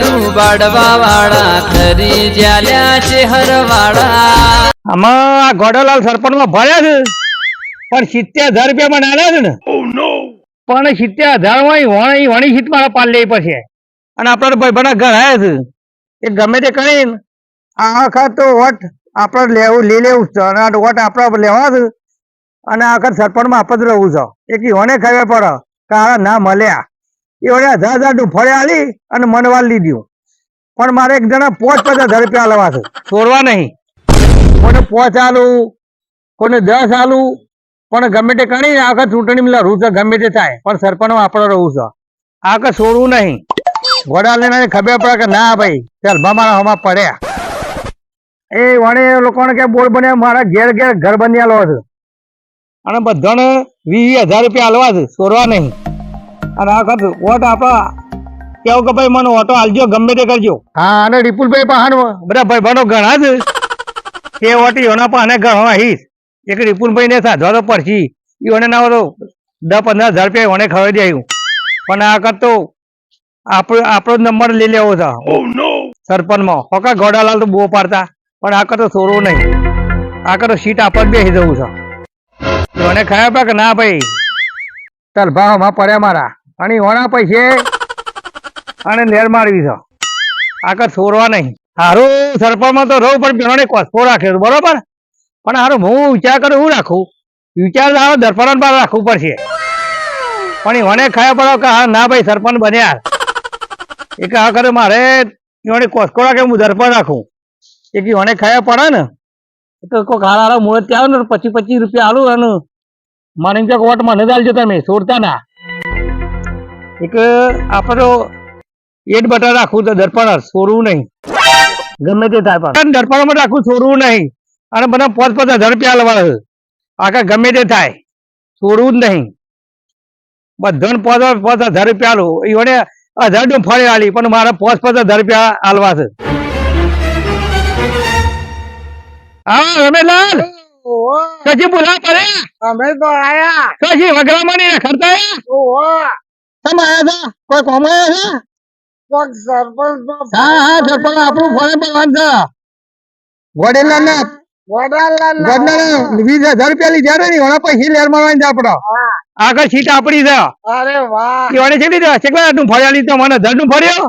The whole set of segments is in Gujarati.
લાડુ બાડવા વાળા ખરી જ્યાલ્યા છે હરવાળા. આમાં આ ગોડાલાલ સરપંચમાં ભર્યા છે. પણ સિત્તેર હજાર રૂપિયા માં નાના છે ને. પણ સિત્તેર હજારમાં વણી વણી સીટ મારા પાલ લેવી પડશે અને આપણા ભાઈ બના ઘર આવ્યા છે. એ ગમે તે કરીને આ વખત તો વોટ આપણે લેવું લઈ લેવું છે. અને વટ આપણે લેવા છે. અને આ વખત સરપંચમાં આપત રહેવું છે. એક ઈવોને ખબર પડે. કે આ ના મળ્યા. ઈવોને હજાર હજાર ફળે આલી અને મનવાલ લીધું પણ મારે એક જણા પોચ પચાસ હજાર રૂપિયા લેવા છે. છોડવા નહીં. કોને પોચ આલું કોને દસ આલું પણ ગમે તે કરી આખા ચૂંટણી લડવું છે ગમે તે થાય. પણ સરપંચ આપણો રહું છે. આખા છોડવું નહીં. ઘોડા લઈને ખબર પડે કે ના ભાઈ ચાલ મારા હમા પડ્યા. એ વણે એ લોકોને કે બોલ બન્યા મારા ઘેર ઘેર ઘર બની લો છે. અને બધાને વીસ હજાર રૂપિયા આલવા છે છોડવા નહીં. અને આ વખત વોટ આપા. કેવું કે ભાઈ મને ઓટો આલજો ગમે તે કરજો. હા અને રિપુલભાઈ પહાણ બધા ભાઈ બનો ઘણા જ. એ ઓટી એના પણ ઘણા હીશ એક રિપુલભાઈ ને સાધવા તો પડશી. ઈઓને ના હોય તો દસ પંદર હજાર રૂપિયા ઓને ખવાઈ દેવું પણ આ વખત તો આપણો આપણો જ નંબર લઈ લેવો છે. સરપંચમાં. હોકા ગોડાલાલ તો બહુ પાડતા. પણ આ વખત તો સોરવું નહીં. આ વખત તો સીટ આપવા જ બેસી જવું છે. મને ખાયા પા કે ના ભાઈ? ચાલ ભાવમાં પડ્યા મારા. અને ઓના પૈસે અને નેર મારવી છે આગળ છોડવા નહીં. હારું, સરપંચમાં તો રહું પણ પેલો કોસ્કો રાખ્યો બરોબર? પણ હારું, હું વિચાર કરું, હું રાખું? વિચાર આવે દર્પણ પર રાખવું પડશે. પણ મને ખાયા પડો કે, હા, ના ભાઈ, સરપંચ બન્યા. એક આ કરે મારે એને કોસ્કો રાખે, હું દર્પણ રાખું. એક મને ખાયા પડે ને. તો કોઈક હારા હારા મુહૂર્ત આવે ને પચીસ પચીસ રૂપિયા આલું અને મને એમ કે વોટ મને જ તમે, છોડતા ના. એક આપણે તો એટ બટર રાખવું તો દર્પણ છોડવું નહીં. ગમે તે થાય પણ. દર્પણમાં રાખવું છોડવું નહીં. અને મને પાંચ પાંચ હજાર રૂપિયા લેવા છે. આખા ગમે તે થાય. છોડવું જ નહીં. બધાને પાંચ પાંચ હજાર રૂપિયા આલું. એને હજારનું ફળી આલી પણ મારે પાંચ પાંચ હજાર રૂપિયા આલવા છે. હા રમેલાલ. કજી બોલા પડે અમે તો આયા. કજી વગરામાં નહીં ઓહો. તમે આયા હતા કોઈ કોમ આયા છે? પગ સરપંચ હા હા સરપંચ આપણું ફોન પરવાન છે. વડેલા ને વીસ હજાર રૂપિયા લીધા ને એના પછી લેર મારવાની છે આપડે આગળ સીટ આપડી છે. અરે વાહ. એવાને છે લીધા કેટલા નું ફળ્યા લીધો? મને હજારનું ફર્યો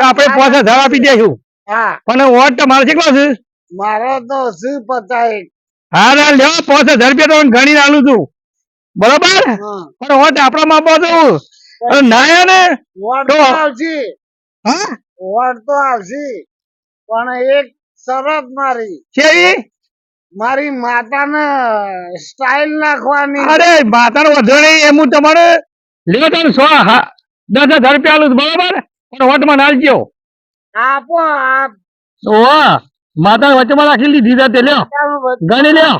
આપણે પાંચ હજાર આપી દઈશું હા. પણ વોટ તમારે કેટલો છે? મારો તો શું પતાય હા ના લ્યો પાંચ હજાર રૂપિયા તો ગણી આલું છું. બરોબર? પણ વોટ આપણા માં પાછું અને ને વોટ તો- તો આવશે. હા? વોટ તો આવશે. પણ એક શરત મારી. શેરી મારી માતાને સ્ટાઇલ નાખવાની. અરે માતાનો વધો નહીં એમ હું તમારે લ્યો તમે સો હા દસ હજાર રૂપિયા આલું છું, પણ વોટમાં નાલજો. આપો આપ. ઓહો માતા વચમાં રાખી લીધી છે તે લ્યો. ગણી લ્યો.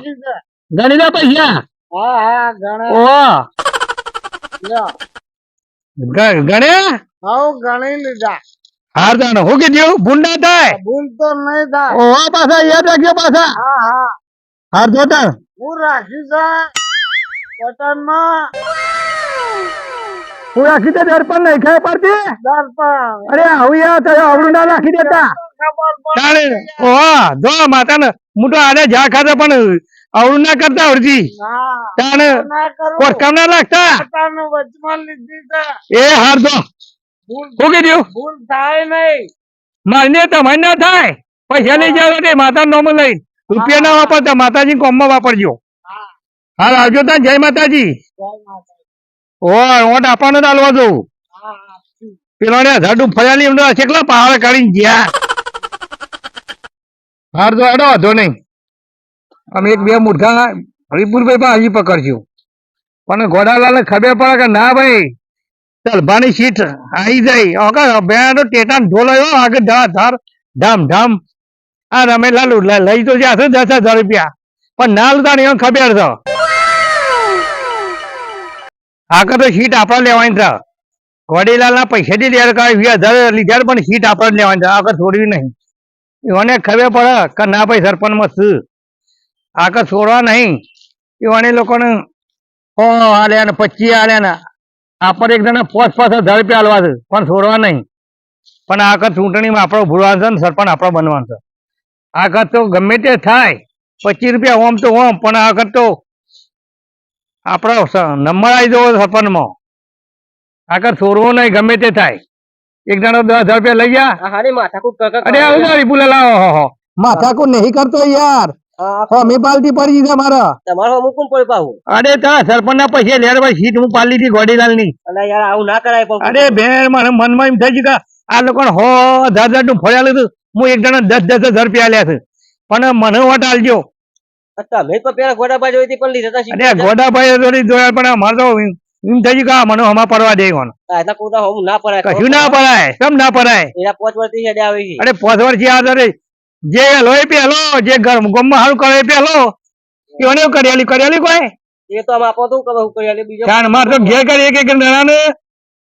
ગણી લ્યો પૈસા. હા હા લ્યો. ગ- ગણ્યા? હવ ગણી લીધા. હાર જાણો. હું કીધું ભૂલ ના થાય? ભૂલ તો નહીં થાય. ઓહો પાછા યાદ રાખજો પાછા. હા હા. હાર જોતા? હું રાખી છે બટનમાં હું રાખી દે દર્પણ નહીં ખાય પડતી? દર્પણ. અરે આવું યાર આવડું ના રાખી દેતા. તાણે પડે માતાને હું તો આને જા ખાતા પણ આવડું ના કરતા ના તાણે ના કરું ના લાગતા? એ હાર દો. ભૂલ હું કીધું? ભૂલ થાય નહીં. માન્ય તમારે ના થાય. પૈસા લઈ જાવ તે માતા નોમ લઈ. રૂપિયા ના વાપરતા માતાજી કોમમાં વાપરજો. હા. હાલ આવજો તા જય માતાજી. જય માતા ઓ ઓટ આપવાનો ડાલવા આપશું. પેલા ને ઝાડું ફર્યાલી એમ તો કેટલા પહાડ કાઢીને ગયા. હાર તો એડો વાંધો નહીં. અમે એક બે મૂર્ખા હરિપુરભાઈ પણ હજી પકડશું પણ ગોડાલાલ ખબર પડે કે ના ભાઈ તલભાની સીટ આવી જાય. ઓકે બેનો ટેટા ઢોલાયો આગળ ધાર, ધામ ધામ. આ રમેલાલ લાલુ લઈ તો જશે દસ હજાર રૂપિયા. પણ ના લતા ને ખબર છે. આગળ તો સીટ આપણે લેવાની છે. વડીલાલના પૈસાથી લેર કાંઈ વીસ હજાર લીધા પણ સીટ આપણે લેવાની છે. આગળ છોડવી નહીં. એને ખબર પડે કે ના ભાઈ સરપંચમાં શું? આગળ છોડવા નહીં. એવાને લોકોને સો આલ્યા ને પચી હાલ્યા ને આપણે એક જણા પોસ પાસે ઝડપી આલવા છે, પણ છોડવા નહીં. પણ આ વખત ચૂંટણીમાં આપણો ભૂલવાનું છે ને સરપંચ આપણો બનવાનું છે. આ વખત તો ગમે તે થાય, પચીસ રૂપિયા ઓમ તો ઓમ, પણ આ વખત તો આપણો નંબર આવી જવો સરપંચમાં. આ વખત છોડવો નહીં, ગમે તે થાય. એક જણો દસ હજાર રૂપિયા લઈ ગયા. અરે લાવો હો હો. માથાકૂટ નહીં કરતો યાર. અમે પાલટી પડી છે મારા. તમારો અમુક કોણ પડી પાવું અરે તારા સરપંચ ના પૈસા લેર ભાઈ સીટ હું પાલી હતી ગોડીલાલની અને યાર આવું ના કરાય અરે બેન મારા મનમાં એમ થઈ ગયું કે આ લોકો હો હજાર હજારનું ફળ્યા લીધું. હું એક જણા દસ દસ હજાર રૂપિયા આલ્યા છે. પણ મને વોટ આલજો. તમે તો પેલા ગોડાભાઈ પણ લીધા હતા ગોડાભાઈ જોડી જોયા પણ અમારે તો એમ એમ થઈ ગયું મને હમા પડવા દે કોણ એટલા કોટા હોમ ના પડાય. કશું ના પડાય કેમ ના પડાય? એના પાંચ વર્ષથી હેડે આવી છે. અરે પાંચ વર્ષથી આ ધરે જે એ પેલો જે ગરમ ગમમાં સારું કરે એ પેલો એને કરિયાલી કરિયાલી કોઈ? એ તો આમ આપો તો કবে હું બીજો? કારણ મારે તો ઘેર કરી એક એક જણાને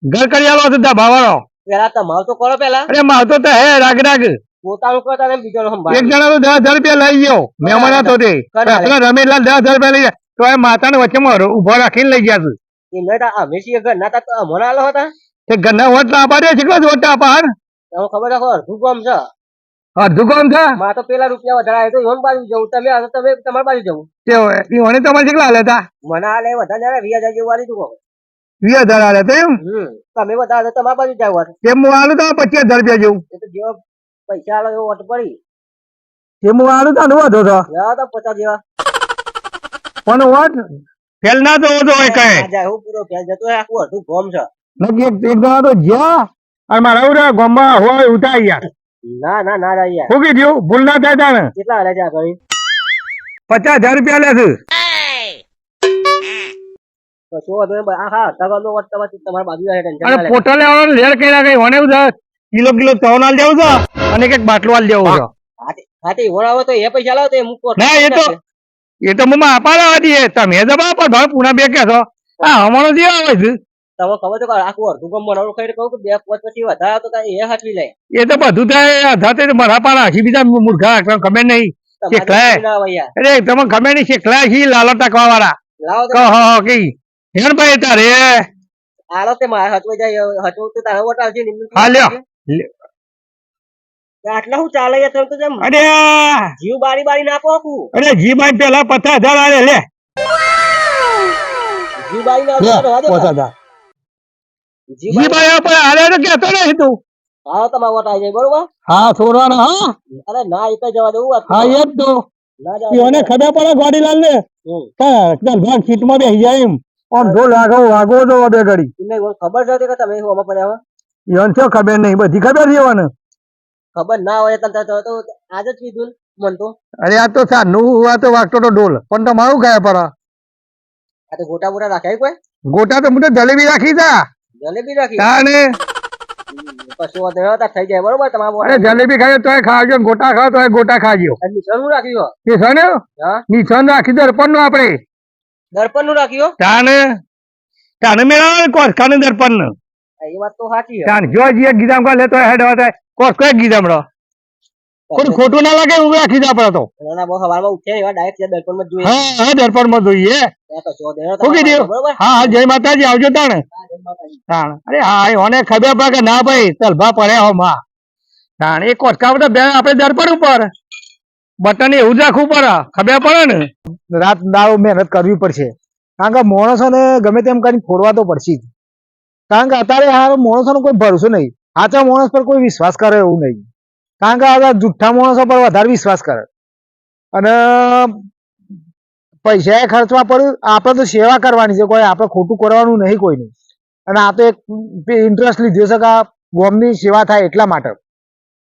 ઘર કરિયાલો હતો ધાબાવાળો પેલા તમારો તો કરો પેલા. અરે મારતો તો હે રાગ રાગ. પોતાનું કરતા ને બીજો એક જણા તો દસ હજાર રૂપિયા લઈ ગયો મહેમાન હતો તે. રમેશલાલ દસ હજાર રૂપિયા લઈ ગયા. તો એ માતાને વચ્ચેમાં ઊભો રાખીને લઈ ગયા છે. એમને તો અમે છીએ ઘર ના તો અમને આલો હતા? તે વોટ ના કેટલો ખબર રાખો અડધું ગામ છે. અડધું છે? માં તો પેલા રૂપિયા વધારે તો ઈવન બાજુ જવું તમે આ તમે તમારી બાજુ જવું. તે તમારે કેટલા લેતા મને આ લે વધારે ના વીસ હજાર જેવું તું વીસ હજાર આલે તો એમ? તમે વધારે તમારા બાજુ જાવ તે હું આલું તો પચીસ હજાર રૂપિયા જેવું. એ તો જેવો પૈસા આલો એવો વટ પડી. તેમ હું આલું તો વધો તો. લેવા તો પચાસ જેવા. પણ વોટ ફેલ ના થવો જોઈએ કઈ. જાય હું પૂરો ફેલ જતો આખું અડધું ગોમ છે. નક્કી એક એક તો જ્યાં અને મારા ઉરા ગામમાં હોય ઉતારી યાર ના ના ના જાય યાર શું કીધું ભૂલ ના થાય તાને? કેટલા હાલે છે ભાઈ પચાસ હજાર રૂપિયા લે છે. લે. પોટલ લેર કઈ કિલો કિલો તવન આલ દેવું છે? અને એક બાટલો આલ દેવું છે. હા તે તો એ પૈસા લાવો તો એ મૂકો. ના, એ તો- એ તો મમ્મા આપા લાવા દઈએ તમે જબા પર ભાઈ પૂના બે કે છો આ હમણાં જે આવે છે. તમે ખબર કે આખું અડધું ગમ બનાવું કઈ કહું કે બે પાંચ પછી વધારે તો કઈ એ હાચવી લે એ તો બધું થાય જાતે મારા પાડા હસી બીજા મૂર્ખા ગમે ખબર નહીં. યાર. અરે તમે ખબર નહીં શેખલા છી લાલા ટકવા વાળા લાવો તો. કહો કઈ હેણ ભાઈ તારે. આલો તે મારે હચવાઈ જાય હચવું તો તારે વોટ આવશે ને હા, લ્યો. આટલા હું ચાલે યાર તો જેમ અરે જીવ બારી બારી નાખો આપો. આખું અરે પેલા પચાસ હજાર આલે લે. જીવ બારી ના. જીવ બારી- ભાઈ આલે તો કેતો નહીં તું. આવો તમારે વોટ આવી જાય બરોબર? હા છોડવાના હા. અરે ના એ જવા દેવું હા એ જ તો. ના જવા એને દેવું. ખબર પડે ગોડીલાલ ને હમ. સીટ સીટમાં બેસી જાય એમ. તો બે ઘડી. ખબર છે કે તમે શું આમાં પડ્યા હો? ઈવન ખબર નહીં બધી ખબર છે ઈવન ખબર ના હોય તો તો- તો- આજ જ કીધું મન તો. અરે આ તો સાનું આ તો વાગતો તો ડોલ. પણ તમારું ગયા પર. આ તો ગોટા બોટા રાખ્યા કોઈ? ગોટા તો હું જલેબી રાખી તા જલેબી રાખી? તાને પશુ વધે તો થઈ જાય બરોબર તમારા અરે જલેબી ખાજો તોય ખાજો ગોટા ખાવ તોય ગોટા ખાજો નિશાનનું રાખ્યું નિશાન હા. નિશાન રાખી દર્પણનું આપણે. દર્પણનું રાખ્યો? તાને તાને મેળા કોસકાને દર્પણ ને એ વાત તો સાચી છે. જો જે ગીધામ કા લેતો હેડ હોતા કોસ કોઈ ગીધામ રો કોઈ ખોટું ના લાગે હું રાખી દે તો ના, ના, બહુ સવારમાં ઉઠ્યા એવા direct ત્યાં દર્પણમાં જોઈએ. હા હા દર્પણમાં જોઈએ. ત્યાં કશું વાંધો નહીં, શું કીધું? તમારે બરોબર? હા હા જય માતાજી આવજો તાણે. હા, જય માતાજી. તાણ. અરે હા એને ખબર પડે કે ના ભાઈ તલભા પડે હો માં તાણ એ કોટકા બધા બે આપણે દર્પણ ઉપર. બટન એવું જ રાખવું પડે ખબર પડે ને? રાત દાડો મહેનત કરવી પડશે. કારણ કે માણસોને ગમે તેમ કરીને ફોડવા તો પડશે જ. કારણ કે અત્યારે આ માણસોનો કોઈ ભરોસો નહીં. સાચા માણસ પર કોઈ વિશ્વાસ કરે એવું નહીં. કારણ કે આ જુઠ્ઠા માણસો પર વધારે વિશ્વાસ કરે. અને પૈસા ખર્ચવા પર આપણે તો સેવા કરવાની છે. કોઈ આપણે ખોટું કરવાનું નહીં કોઈનું. અને આ તો એક ઇન્ટરેસ્ટ લીધો છે કે ગોમની સેવા થાય એટલા માટે.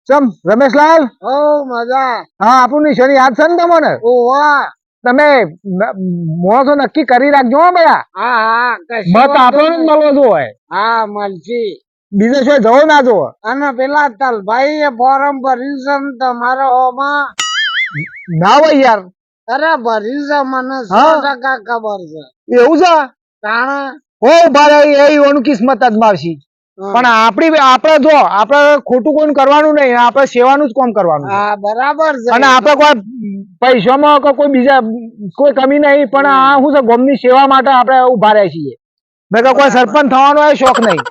ચમ રમેશલાલ? ઓ મજા. હા આપણું નિશાની યાદ છે ને તમને? ઓવા તમે માણસો નક્કી કરી રાખજો હો હા હા મત આપણને જ. મળવો જોઈએ હા મળશે. બીજે શું જવો ના જો અને પેલા તલભાઈ એ ફોરમ ભર્યું છે ને તમારા ઓમાં ના હોય યાર. અરે ભર્યું છે મને સો ટકા ખબર છે. એવું છે? તાણા? હો ભારે એ ઓનું કિસ્મત જ મારશી. હમ. પણ આપણી આપણે જો આપણે ખોટું કોઈ કરવાનું નહીં આપણે સેવાનું જ કામ કરવાનું હા બરાબર છે. અને આપણે કોઈ પૈસામાં કે કોઈ બીજા કોઈ કમી નહીં પણ આ શું છે ગોમની સેવા માટે આપણે ઊભા રહ્યા છીએ. મેં કોઈ સરપંચ થવાનો શોખ નહીં.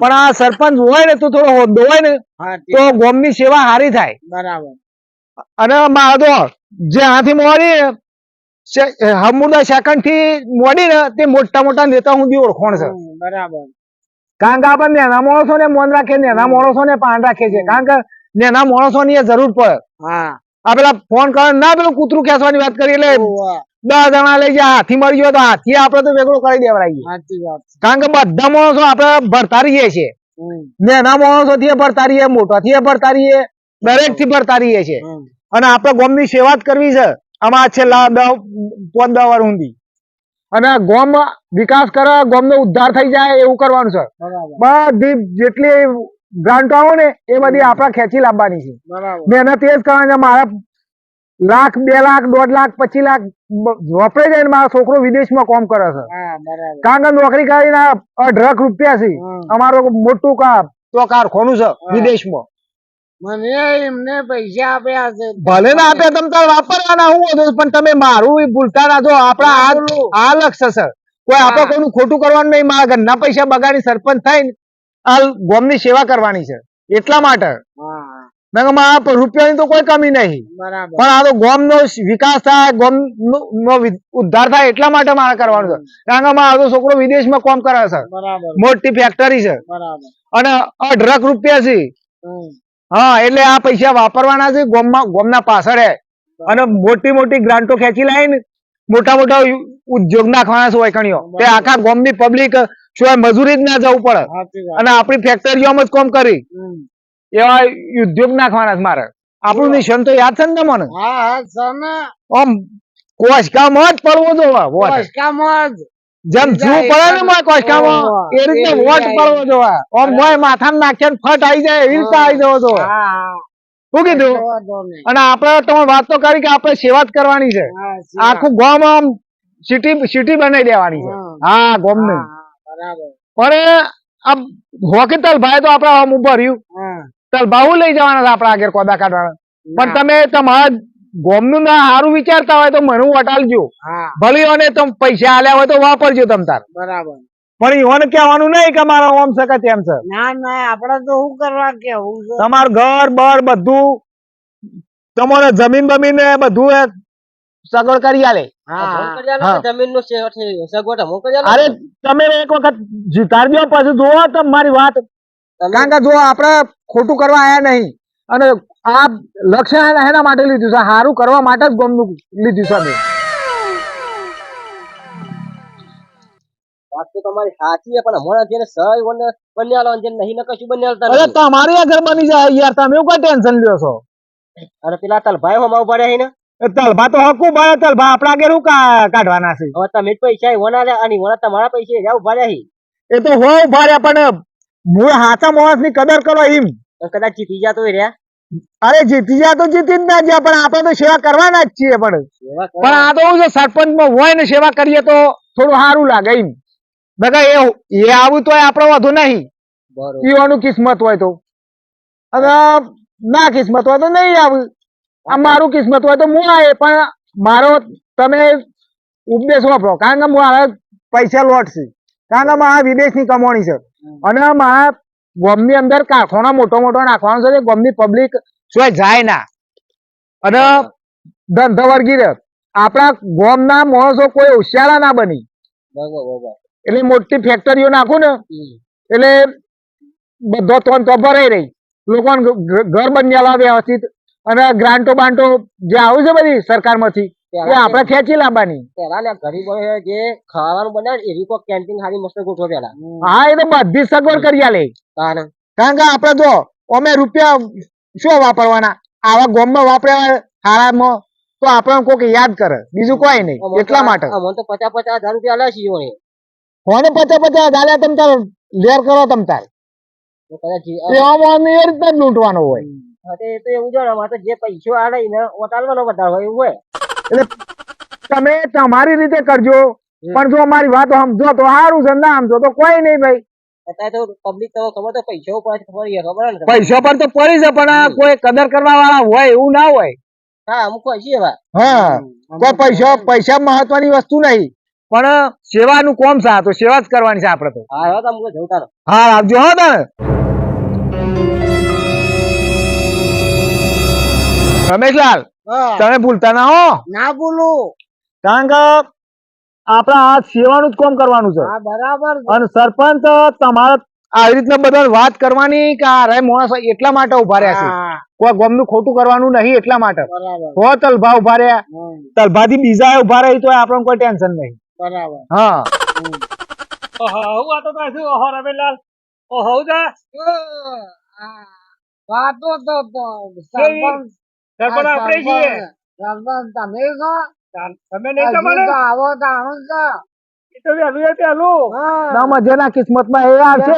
પણ આ સરપંચ હોય ને તો થોડો હોદ્દો હોય ને તો ગોમની સેવા સારી થાય. બરાબર. અને મારે તો જે હાથી મોડી હમુદા સેકન્ડથી મોડી ને તે મોટા મોટા નેતા સુધી ઓળખોણ છે. બરાબર. કારણ કે આપણે નાના માણસો ને મન રાખે નેના માણસો ને પાન રાખે છે. કારણ કે નેના માણસો ની જરૂર પડે. હા. આ પેલા ફોન કરે ના પેલું કૂતરું ખેંચવાની વાત કરી એટલે દસ જણા લઈ જાય હાથી મળી ગયો તો હાથી આપડે તો વેગળો કરી દેવડાવીએ કારણ કે બધા માણસો આપડે ભરતા રહીએ છીએ. નેના માણસો થી ભરતા રહીએ મોટા થી ભરતા રહીએ દરેકથી ભરતા રહીએ છીએ. અને અને આપણે ગામની સેવા જ કરવી છે. આમાં છેલ્લા દસ પાંચ દસ વાર સુધી અને ગોમ વિકાસ કરે ગોમનો ઉદ્ધાર થઈ જાય એવું કરવાનું છે. બધી જેટલી ગ્રાન્ટો આવે ને એ બધી આપણા ખેંચી લાવવાની છે. મહેનત એ જ કરવાની છે મારા લાખ બે લાખ દોઢ લાખ પચીસ લાખ વપરાય વપરાઈ જાય ને મારો છોકરો વિદેશમાં કોમ કરે છે. કારણ કે નોકરી કરીને અઢળક રૂપિયા છે. અમારો મોટું કાર તો કારખાનું છે વિદેશમાં. મને એમને પૈસા આપ્યા છે. ભલે ના આપે તમ તાર વાપરવાના હું હતું પણ તમે મારું ભૂલતા ના જો આપણા આ આ લક્ષ્ય કોઈ આપણે. કોઈનું ખોટું કરવાનું નહીં મારા ઘરના પૈસા બગાડી સરપંચ થાય આ ગામની સેવા કરવાની છે. એટલા માટે. રૂપિયાની તો કોઈ કમી નહીં. પણ આ તો ગોમ નો વિકાસ થાય ગોમ નો ઉદ્ધાર થાય એટલા માટે મારે કરવાનું છે. કારણ કે મારો છોકરો વિદેશમાં કામ કરે છે. મોટી ફેક્ટરી છે. અને અઢળક રૂપિયા છે. હા એટલે આ પૈસા વાપરવાના છે ગામમાં ગામના પાછળ. અને મોટી મોટી ગ્રાન્ટો ખેંચી લઈને મોટા મોટા ઉદ્યોગ નાખવાના છે વૈકણીઓ તે આખા ગામની પબ્લિક સિવાય મજૂરી જ ના જવું પડે. અને આપણી ફેક્ટરીઓમાં જ કોમ કરી. એવા ઉદ્યોગ નાખવાના છે મારે. આપણું મિશન તો યાદ છે ને તમને? આમ કોશકામાં જ પડવો જોવા કોશકામાં જ. જેમ જૂ પડે ને મોય કોશકામાં એ રીતે વોટ પડવો જોવા. આમ મોય માથામાં નાખે ફટ આવી જાય એવી રીતે આવી જવો જોવા. શું કીધું? અને આપણે તમે વાત તો કરી કે આપણે સેવા જ કરવાની છે. આખું ગોમ આમ સિટી સિટી બનાવી દેવાની છે. હા. ગોમ ને બરાબર. પણ આ હોકી તલભાઈ તો આપડે આમ ઊભા રહ્યું. તલ તલભાઉ લઈ જવાના આપડા આગળ કોદા કાઢવાના. પણ તમે તમારા ગામનું ના સારું વિચારતા હોય તો મને વટાલજો. ભલે અને તમે પૈસા આલ્યા હોય તો વાપરજો તમ તાર. બરાબર. પણ ઈવોને કહેવાનું નહીં કે મારા ઓમ શકે તેમ છે. ના ના આપણે તો શું કરવા કેવું તમારું ઘર બર બધું તમારે જમીન બમીન બધું એ સગવડ કરી આલે. જમીનનું સગવડ અમુક અરે તમે એક વખત જીતાડજો પછી જોવો તમે મારી વાત કારણ કે જો આપણે ખોટું કરવા આયા નહીં. અને આ લક્ષ્ય એના માટે લીધું છે. સારું કરવા માટે જ ગમનું લીધું છે અમે. વાત તો તમારી સાચી છે પણ હમણાં જેને સહી વને બન્યાલો અને જેને નહીં ને કશું બન્યાલતા અરે. તમારી આગળ બની જાય યાર તમે એવું કઈ ટેન્શન લ્યો છો? અરે પેલા તલભાઈ હોમાં ઊભા રહ્યા છે ને? તલભા તો હકું ભાઈ તલભા આપણા આગળ શું કાઢવાના છે? હવે તમે જ પૈસા વના અને વના તમારા પૈસા જ્યાં ઊભા રહ્યા એ તો હો ઊભા પણ મૂળ હાચા માણસની કદર કરો એમ. કદાચ જીતી જતો હોય રહ્યા. અરે જીતી ગયા તો જીતી જ ના ગયા પણ આપણે તો સેવા કરવાના જ છીએ પણ. પણ આ તો શું સરપંચમાં હોય ને સેવા કરીએ તો થોડું સારું લાગે એમ. બગા એ એ આવું તો આપણો વધુ નહીં. પીવાનું કિસ્મત હોય તો. અને ના કિસ્મત હોય તો નહીં આવું. આ મારું કિસ્મત હોય તો હું આવે પણ મારો તમે ઉપદેશ વાપરો કારણ કે મારા પૈસા લોટ છે. કારણ કે મારા વિદેશની કમાણી છે. અને મારા ગામની અંદર કારખાના મોટો મોટો નાખવાનો છે ગોમની પબ્લિક શું જાય ના. અને ધંધો વર્ગી રહે. આપણા ગોમના માણસો કોઈ હોશિયારા ના બની. એટલે મોટી ફેક્ટરીઓ નાખું ને એટલે બધો તોન તો ભરાઈ રહી. લોકોને ઘર બન્યા વ્યવસ્થિત. અને ગ્રાન્ટો બાન્ટો જે આવે છે બધી સરકારમાંથી એ આપણે ખેંચી લાવવાની પેલા ને ગરીબો જે ખાવાનું બનાવે એવી કોઈ કેન્ટીન સારી મસ્ત ગોઠવો પેલા. હા એ તો બધી સગવડ કરી આલે. કારણ કે આપડે જો અમે રૂપિયા શું વાપરવાના? આવા ગોમમાં વાપર્યા હારામાં તો આપણે કોઈક યાદ કરે. બીજું કોઈ નહીં. એટલા માટે. અમને તો પચાસ પચાસ હજાર રૂપિયા લે છે. ફોને પચાસ પચાસ લે તમ તાર લેર કરો તમ તાર. એ રીતના લૂંટવાનો હોય. તો એવું જો અમારે જે પૈસો આડે એને વટાળવાનો વધારે હોય એવું હોય. તમે તમારી રીતે કરજો. પણ જો અમારી વાત સમજો તો સારું છે ના સમજો તો કોઈ નહીં ભાઈ. પૈસો પર તો પડી છે પણ કોઈ કદર કરવા વાળા હોય એવું ના હોય. હા કોઈ પૈસા પૈસા મહત્વની વસ્તુ નહીં. પણ સેવાનું કોમ છે તો સેવા જ કરવાની છે આપણે તો. હા આવજો હો તને રમેશલાલ તમે ભૂલતા ના હો. ના ભૂલું. કારણ કે આપડે આ સેવાનું જ કોમ કરવાનું છે. બરાબર અને સરપંચ તમારે આવી રીતના બધા વાત કરવાની કે આ રે માણસ એટલા માટે ઊભા રહ્યા છે. કોઈ ગમનું ખોટું કરવાનું નહીં એટલા માટે. હો તલભા ઊભા રહ્યા. તલભાથી બીજા ઊભા રહી તો આપણને કોઈ ટેન્શન નહીં. બરાબર. હા. હું આ તો પાછું ઓહો રમેલાલ ઓહો જા. વાતો તો તો સરપંચ સરપંચ આપણે છીએ. સરપંચ તમે છો? તમે નહીં તો આવો છો. તો વહેલું એ પહેલું. હા. ના મજાના કિસ્મતમાં એ આવશે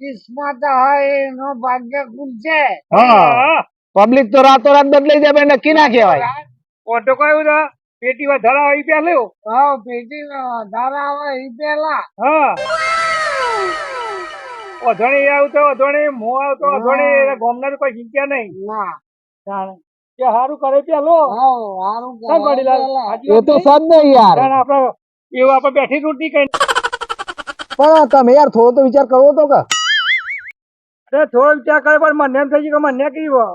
કિસ્મત હોય એનો ભાગ્ય ખુલશે છે. પબ્લિક તો રાતો રાત બદલાઈ જાય નક્કી ના કહેવાય. ઓટો કયું છે પેટી વધારા આવી પહેલું. હા પેટી વધારે આવે એ પેલા હા. ઓધોણી આવતો ઓધોણી મો આવતો ઓધોણી એટલે ગોમના કોઈ ચિંતા નહીં. ના. કે હારું કરે પેલો એ તો સદ નહીં યાર. આપણે એવું આપણે બેઠી તૂટી કઈ પણ તમે યાર થોડો તો વિચાર કરવો તો કે. અરે થોડો વિચાર કરે પણ મને એમ થઈ ગયું કે મને કીધું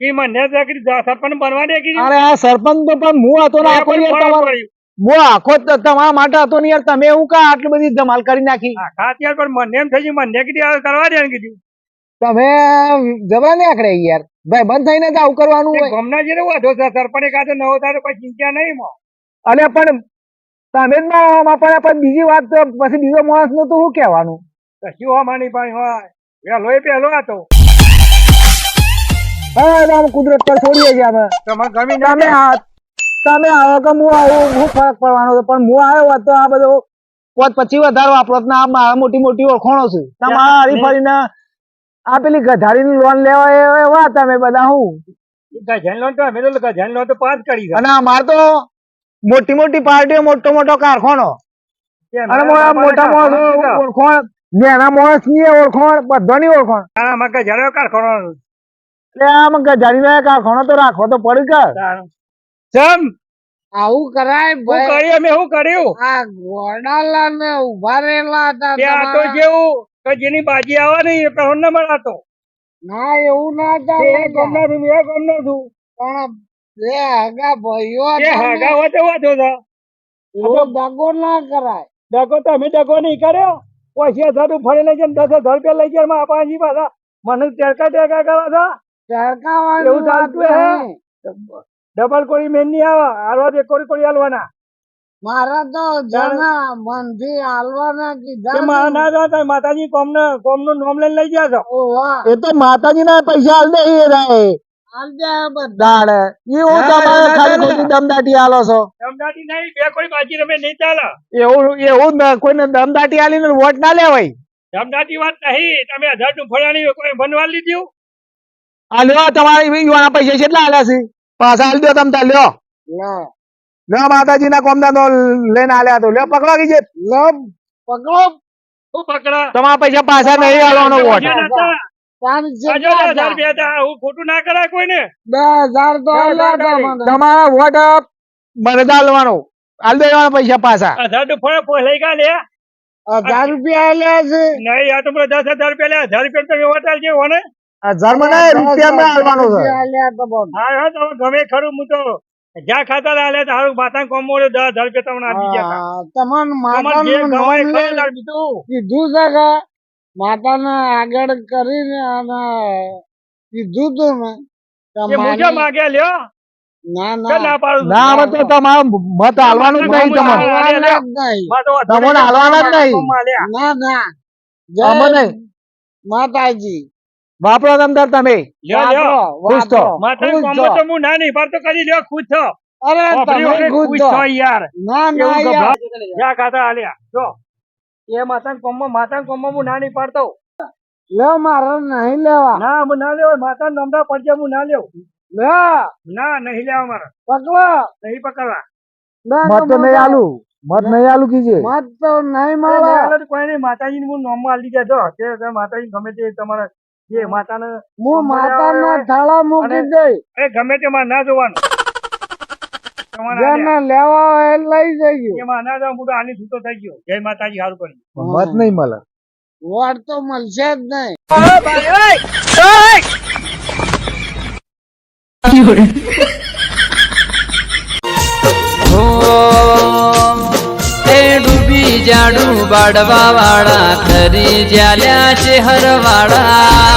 કે મને જે કરી સરપંચ બનવા દે કીધું. અરે આ સરપંચ તો પણ હું હતો ને આખો યાર તમારો હું આખો તમારા માટે હતો ને યાર તમે એવું કા આટલી બધી ધમાલ કરી નાખી? હા, યાર પણ મને એમ થઈ ગયું મને કીધું કરવા દે કીધું. તમે જવા ને આખડે યાર. ભાઈ બંધ થઈને જ આવું કરવાનું હોય. ગમના જે વાંધો છે સરપંચ તો નવો તારે કોઈ ચિંતા નહીં મો. અને પણ તમે જ ના માપા પણ બીજી વાત તો પછી બીજો માણસનું તો શું કહેવાનું? કશું હો માની ભાઈ હોય. વેલો એ પહેલો હતો. હા આમ કુદરત પર છોડીએ છીએ અમે. તમારે ગમી તમે તમે આવો કે હું આવું હું ફરક પડવાનો છે પણ હું આવ્યો હતો તો આ બધો પોત પછી વધારો આપણો ને આ મોટી મોટી ઓળખાણો છે. તમારા ફરીને આ પેલી ગધારીની લોન લેવા એવા તમે બધા હું? ગજાન લોન તો અમે તો ગજાન લોન તો પાંચ કરી અને અમાર તો મોટી મોટી પાર્ટીઓ મોટો મોટો કારખાનો. અને મોટા મોટા કારખાનો માણસ છે. ઓળખાણ નાના માણસની ઓળખાણ બધાની ઓળખાણ. આમાં ગજાનો કારખાનો એટલે આમ ગધારી કારખાનો તો રાખવો તો પડે કે તારા. આવું કરાય હું ભાઈ. અમે શું કર્યું? આ ઘોડાલા ને ઊભા રહેલા હતા આ તો જેવું જેની બાજી આવવાની એ પહેલો નંબર હતો ના એવું ના ચાલે ગમના છું એ ગમના છું પણ બે હગા ભાઈઓ એ હગા ને, હોય તો વાંધો છે એવો દગો ના કરાય. ડગો તો અમે ડગો નહીં કર્યો. પોસિયા હજાર ફરી લઈ જાય દસ હજાર રૂપિયા લઈ જાય મારા પાછી પાછા. મને ટેકા ટેકા કરવા છે ટેરકા એવું ચાલતું હે? ડબલ કોળી મેન નહીં આવે. આરવા બે કોળી કોળી હાલવાના. મારા તો જના મનથી હાલવાના કીધા મારા ના જાઓ માતાજી કોમ કોમનું નામ લઈને લઈ ગયા છો? એ તો માતાજી ના પૈસા હાલ દે એ રહે એવું ના, તમારે ખાલી ખોટી દમદાટી હાલો છો? સમજાતી નહીં બે કોઈ બાજી રમે નહીં ચાલે. એવું ન- કોઈને દમદાટી હાલીને વોટ ના લેવાય. સમજાતી વાત નહીં તમે હજારનું ફળાણી કોઈ બનવા લીધું? આ લ્યો તમારી પૈસા કેટલા આલ્યા છે? પાછા હાલ દો તમ લ્યો. લો લ્યો માતાજી ના કોમદા નો લઈને આલ્યા તો લ્યો પકડો ગઈ લો પકડો. હું પકડા. તમારા પૈસા પાછા નહીં હાલવાનો વોટ. પૈસા ના. તમારા વોટ મને દેવાના પાછા. નું લઈ ગયા લે. હજાર રૂપિયા આલ્યા છે. નહીં આ તો દસ હજાર રૂપિયા લે. હજાર રૂપિયા તમે છે. હજાર મને છે. હા હા ગમે ખરું હું તો જ્યાં ખાતા લે તો હારું માતા કોમ મળ્યો દસ હજાર રૂપિયા તમને આપી ગયા હતા. હા, તમને તમારે જે માતાનું ગવાય લાવ બીજું. કીધું? છે કે માતાને આગળ કરીને અને કીધું તું ને કે એ મુજબ લ્યો. ના ના. ના પાડું ના હવે તો તમારે મત હાલવાનું જ નહીં તમારે. માં તમને હાલવાના જ નહીં. ના ના. જય માતાજી. વાપરો તમ તમે. ખુશ માતા ખુશ કોમમાં તો હું ના નહીં પાડતો કરી લ્યો ખુશ અરે તમે યાર. ના ના યાર. ગભરા- ખાતા હાલ્યા. જો. એ માતા કોમમાં માતા કોમમાં હું ના નહીં પાડતો લે મારે નહીં લેવા. ના હું ના લેવો. માતા નમદા પડજે હું ના લેવ. લે ના નહીં લેવા મારે. પકડો. નહીં પકડવા. મત તો નહીં આલુ. મત નહીં આલુ કીજે. મત તો નહીં તો કોઈ નહીં. માતાજી નું નોમમાં આલી દેજો તે માતાજી ગમે તે તમારે જે માતાને હું માતાના થાળા મૂકી દઈ એ ગમે તે માં ના જોવાનું. જેને લેવા હોય એ લઈ જજો. એમાં અનાજ હું તો આની છૂટો થઈ ગયો. જય માતાજી સારું કર્યું. મત નહીં મળે. વોટ તો મળશે જ નહીં. હો બાડવા વાળા થરી જ્યાલ્યા છે હરવાળા.